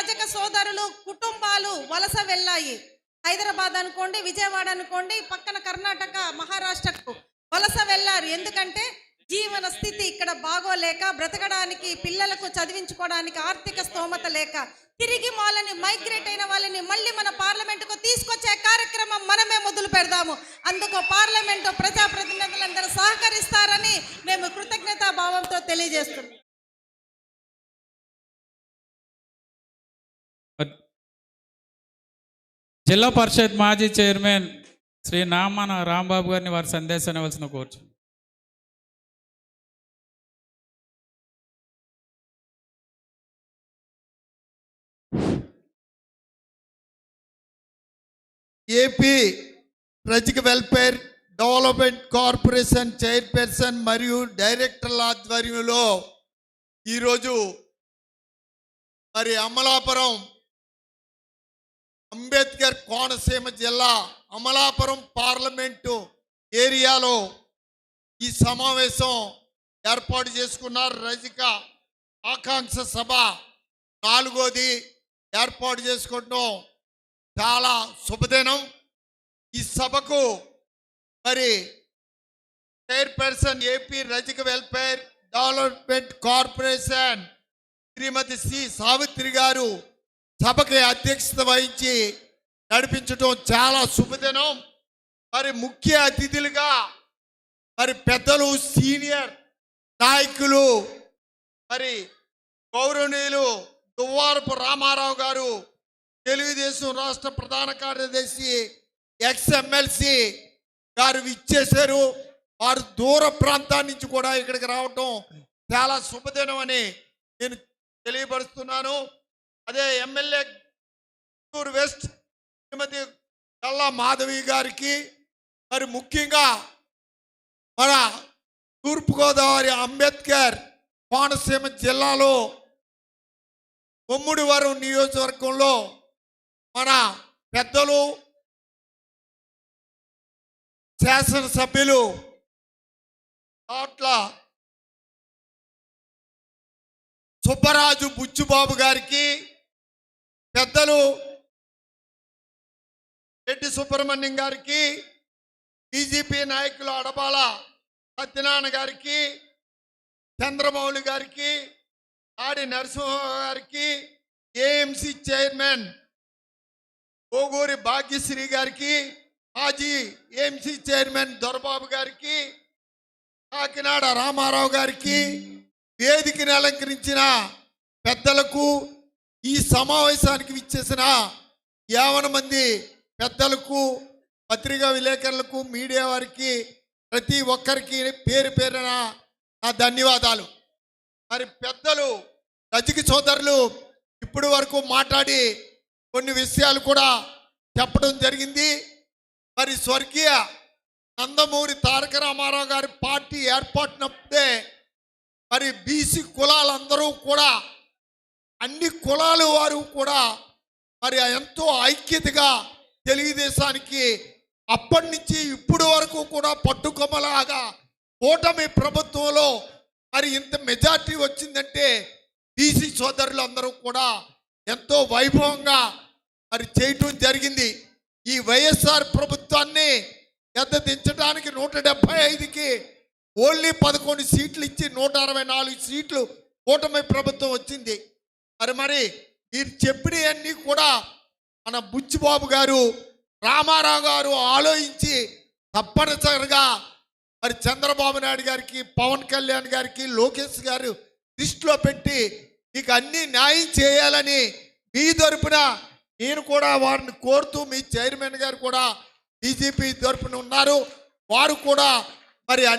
రజక సోదరులు కుటుంబాలు వలస వెళ్ళాయి. హైదరాబాద్ అనుకోండి విజయవాడ అనుకోండి పక్కన కర్ణాటక మహారాష్ట్రకు వలస వెళ్ళారు. ఎందుకంటే జీవన స్థితి ఇక్కడ బాగోలేక బ్రతకడానికి పిల్లలకు చదివించుకోవడానికి ఆర్థిక స్తోమత లేక తిరిగి వాళ్ళని మైగ్రేట్ అయిన వాళ్ళని మళ్ళీ మన పార్లమెంటుకు తీసుకొచ్చే కార్యక్రమం మనమే మొదలు పెడదాము. అందుకు పార్లమెంటు ప్రజాప్రతినిధులందరూ సహకరిస్తారని మేము కృతజ్ఞతా భావంతో తెలియజేస్తున్నాం. జిల్లా పరిషత్ మాజీ చైర్మన్ శ్రీ నామన రాంబాబు గారిని వారి సందేశం ఇవ్వాల్సిన కోర్చు. AP Rajaka welfare development corporation chairperson మరియు డైరెక్టర్ల ఆధ్వర్యంలో ఈరోజు మరి అమలాపురం అంబేద్కర్ కోనసీమ జిల్లా అమలాపురం పార్లమెంటు ఏరియాలో ఈ సమావేశం ఏర్పాటు చేసుకున్నారు. రజిక ఆకాంక్ష సభ నాలుగోది ఏర్పాటు చేసుకోవడం చాలా శుభదినం. ఈ సభకు మరి chairperson AP Rajaka welfare development corporation శ్రీమతి సి సావిత్రి గారు సభకి అధ్యక్షత వహించి నడిపించడం చాలా శుభదినం. మరి ముఖ్య అతిథులుగా మరి పెద్దలు సీనియర్ నాయకులు మరి గౌరవనీయులు దువ్వారపు రామారావు గారు తెలుగుదేశం రాష్ట్ర ప్రధాన కార్యదర్శి ఎక్స్ ఎమ్మెల్సీ గారు ఇచ్చేశారు వారు దూర ప్రాంతాల నుంచి కూడా ఇక్కడికి రావటం చాలా శుభదినం అని నేను తెలియపరుస్తున్నాను. అదే ఎమ్మెల్యే గుంటూరు వెస్ట్ శ్రీమతి కల్లా మాధవి గారికి మరి ముఖ్యంగా మన తూర్పుగోదావరి అంబేద్కర్ కోనసీమ జిల్లాలో ముమ్మిడివరం నియోజకవర్గంలో మన పెద్దలు శాసనసభ్యులు తోట్ల సుబ్బరాజు బుచ్చుబాబు గారికి పెద్దలు రెడ్డి సుబ్రహ్మణ్యం గారికి బీజేపీ నాయకులు అడబాల సత్యనారాయణ గారికి చంద్రమౌళి గారికి ఆడి నరసింహ గారికి ఏఎంసీ చైర్మన్ ఓగూరి భాగ్యశ్రీ గారికి మాజీ ఏఎంసీ చైర్మన్ దొరబాబు గారికి కాకినాడ రామారావు గారికి వేదికని అలంకరించిన పెద్దలకు సమావేశానికి విచ్చేసిన యావన మంది పెద్దలకు పత్రికా విలేకరులకు మీడియా వారికి ప్రతి ఒక్కరికి పేరు పేరున నా ధన్యవాదాలు. మరి పెద్దలు రజకి సోదరులు ఇప్పటి వరకు మాట్లాడి కొన్ని విషయాలు కూడా చెప్పడం జరిగింది. మరి స్వర్గీయ నందమూరి తారక రామారావు గారి పార్టీ ఏర్పాటునప్పుడే మరి బీసీ కులాలందరూ కూడా అన్ని కులాల వారు కూడా మరి ఎంతో ఐక్యతగా తెలుగుదేశానికి అప్పటి నుంచి ఇప్పుడు వరకు కూడా పట్టుకొమ్మలాగా కూటమి ప్రభుత్వంలో మరి ఇంత మెజార్టీ వచ్చిందంటే బీసీ సోదరులు అందరూ కూడా ఎంతో వైభవంగా మరి చేయటం జరిగింది. ఈ వైఎస్ఆర్ ప్రభుత్వాన్ని ఎద్ద దించడానికి నూట డెబ్బై ఐదుకి ఓన్లీ పదకొండు సీట్లు ఇచ్చి నూట అరవై నాలుగు సీట్లు కూటమి ప్రభుత్వం వచ్చింది. మరి మరి ఈ చెప్పినవన్నీ కూడా మన బుచ్చిబాబు గారు రామారావు గారు ఆలోచించి తప్పనిసరిగా మరి చంద్రబాబు నాయుడు గారికి పవన్ కళ్యాణ్ గారికి లోకేష్ గారు దృష్టిలో పెట్టి మీకు అన్ని న్యాయం చేయాలని మీ తరపున నేను కూడా వారిని కోరుతూ మీ చైర్మన్ గారు కూడా బీజేపీ తరపున ఉన్నారు. వారు కూడా మరి